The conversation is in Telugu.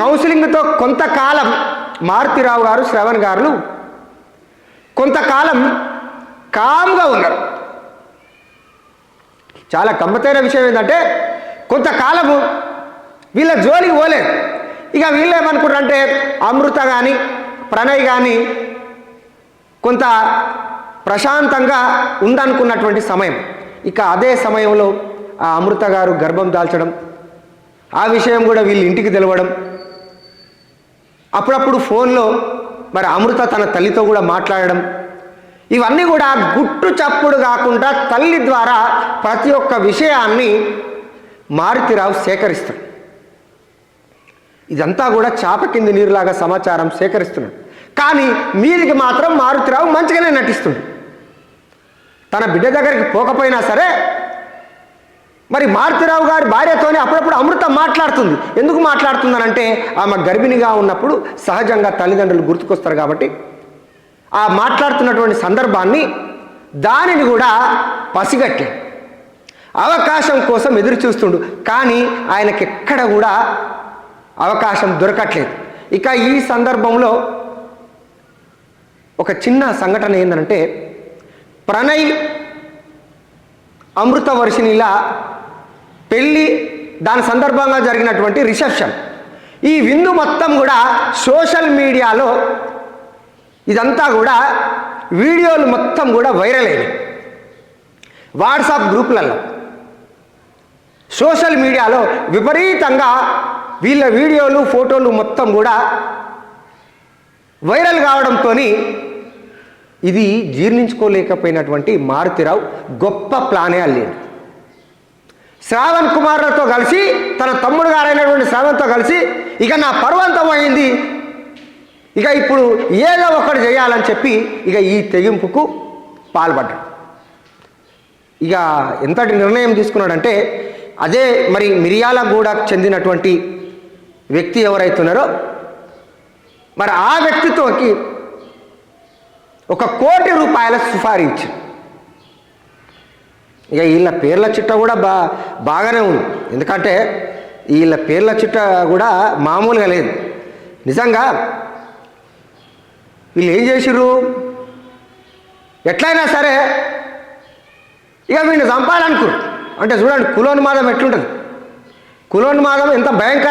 కౌన్సిలింగ్తో కొంతకాలం మారుతిరావు గారు శ్రవణ్ గారు కొంతకాలం కామ్గా ఉన్నారు. చాలా గమ్మతైన విషయం ఏంటంటే కొంతకాలము వీళ్ళ జోలికి పోలేదు. ఇక వీళ్ళేమనుకుంటారంటే అమృత కానీ ప్రణయ్ కానీ కొంత ప్రశాంతంగా ఉందనుకున్నటువంటి సమయం. ఇక అదే సమయంలో ఆ అమృత గారు గర్భం దాల్చడం ఆ విషయం కూడా వీళ్ళ ఇంటికి తెలవడం అప్పుడప్పుడు ఫోన్లో మరి అమృత తన తల్లితో కూడా మాట్లాడడం. ఇవన్నీ కూడా గుట్టు చప్పుడు కాకుండా తల్లి ద్వారా ప్రతి ఒక్క విషయాన్ని మారుతిరావు సేకరిస్తాడు ఇదంతా కూడా చాప కింది నీరులాగా సమాచారం సేకరిస్తున్నాడు. కానీ మీదికి మాత్రం మారుతిరావు మంచిగానే నటిస్తుంది తన బిడ్డ దగ్గరికి పోకపోయినా సరే మరి మారుతిరావు గారి భార్యతోనే అప్పుడప్పుడు అమృత మాట్లాడుతుంది. ఎందుకు మాట్లాడుతుందనంటే ఆమె గర్భిణిగా ఉన్నప్పుడు సహజంగా తల్లిదండ్రులు గుర్తుకొస్తారు కాబట్టి ఆ మాట్లాడుతున్నటువంటి సందర్భాన్ని దానిని కూడా పసిగట్టే అవకాశం కోసం ఎదురు చూస్తుండు. కానీ ఆయనకి ఎక్కడ కూడా అవకాశం దొరకట్లేదు. ఇక ఈ సందర్భంలో ఒక చిన్న సంఘటన ఏంటంటే ప్రణయ్ అమృత వర్షిణిలా పెళ్ళి దాని సందర్భంగా జరిగినటువంటి రిసెప్షన్. ఈ విందు మొత్తం కూడా సోషల్ మీడియాలో ఇదంతా కూడా వీడియోలు మొత్తం కూడా వైరల్ అయినాయి వాట్సాప్ గ్రూపులలో సోషల్ మీడియాలో విపరీతంగా వీళ్ళ వీడియోలు ఫోటోలు మొత్తం కూడా వైరల్ కావడంతో ఇది జీర్ణించుకోలేకపోయినటువంటి మారుతిరావు గొప్ప ప్లానే అల్లింది. శ్రావణ్ కుమార్లతో కలిసి తన తమ్ముడు గారైనటువంటి శ్రావణ్తో కలిసి ఇక నా పర్వంతం అయింది. ఇక ఇప్పుడు ఏదో ఒకటి చేయాలని చెప్పి ఇక ఈ తెగింపుకు పాల్పడ్డాడు. ఇక ఎంతటి నిర్ణయం తీసుకున్నాడంటే అదే మరి మిరియాలగూడకు చెందినటువంటి వ్యక్తి ఎవరైతున్నారో మరి ఆ వ్యక్తితోకి ఒక కోటి రూపాయల సుఫారీ ఇచ్చింది ఇక వీళ్ళ పేర్ల చిట్ట కూడా బా బాగానే ఉంది. ఎందుకంటే వీళ్ళ పేర్ల చిట్ట కూడా మామూలుగా లేదు. నిజంగా వీళ్ళు ఏం చేసిర్రు? ఎట్లయినా సరే ఇక వీడిని చంపాలనుకురు అంటే చూడండి కులోన్మాదం ఎట్లుంటుంది? కులోన్మాదం ఎంత భయంకర